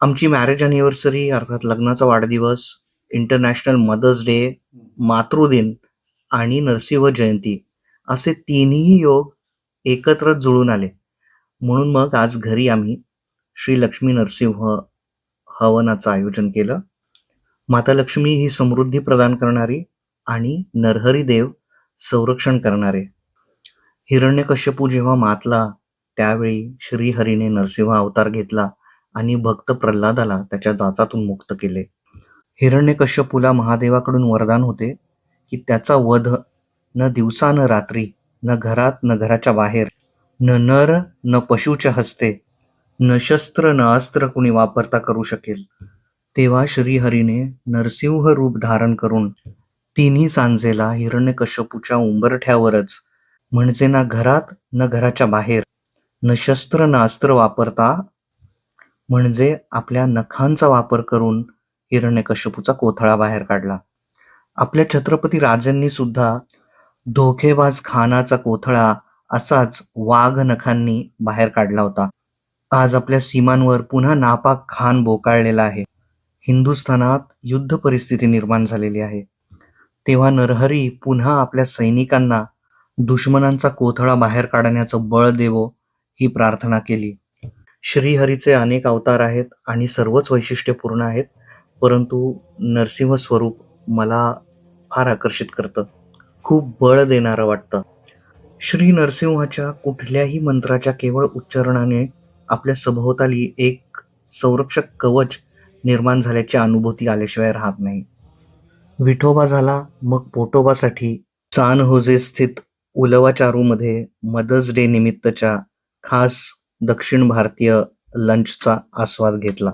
आमची marriage anniversary अर्थात लग्नाचा वाढदिवस इंटरनॅशनल मदर्स डे मातृदिन आणि नरसिंह जयंती असे तिन्ही योग एकत्र जुळून आले. म्हणून मग आज घरी आम्ही श्री लक्ष्मी नरसिंह हवनाचं आयोजन केलं. माता लक्ष्मी ही समृद्धी प्रदान करणारी आणि नरहरी देव संरक्षण करणारे. हिरण्यकश्यपू जेव्हा मातला त्यावेळी श्रीहरीने नरसिंह अवतार घेतला. आणि भक्त प्रल्हादाला त्याच्या जाचातून मुक्त केले. हिरण्यकश्यपूला महादेवाकडून वरदान होते की त्याचा वध न दिवसा न रात्री न घरात न घराच्या बाहेर न नर न पशूच्या हस्ते न शस्त्र न अस्त्र कुणी वापरता करू शकेल. तेव्हा श्रीहरीने नरसिंह रूप धारण करून तिन्ही सांजेला हिरण्यकश्यपूच्या उंबरठ्यावरच म्हणजे ना घरात न घराच्या बाहेर न शस्त्र न अस्त्र वापरता म्हणजे आपल्या नखांचा वापर करून हिरण्यकश्यपूचा कोथळा बाहेर काढला. आपल्या छत्रपती राजांनी सुद्धा धोकेबाज खानाचा कोथळा असाच वाघ नखांनी बाहेर काढला होता. आज आपल्या सीमांवर पुन्हा नापाक खान बोकाळलेला आहे. हिंदुस्थानात युद्ध परिस्थिती निर्माण झालेली आहे. तेव्हा नरहरी पुन्हा आपल्या सैनिकांना दुश्मनांचा कोथळा बाहेर काढण्याचं बळ देवो ही प्रार्थना केली. श्रीहरीचे अनेक अवतार आहेत आणि सर्वच वैशिष्ट्यपूर्ण आहेत परंतु नरसिंह स्वरूप मला फार आकर्षित करतं खूप बळ देणारं वाटतं. श्री नरसिंहाच्या कुठल्याही मंत्राच्या केवळ उच्चारणाने आपल्या सभोवताली एक संरक्षक कवच निर्माण झाल्याची अनुभूती आल्याशिवाय राहत नाही. विठोबा झाला मग पोटोबासाठी सान होजे स्थित उलवा चारूमध्ये मदर्स डे निमित्तच्या खास दक्षिण भारतीय लंचचा आस्वाद घेतला.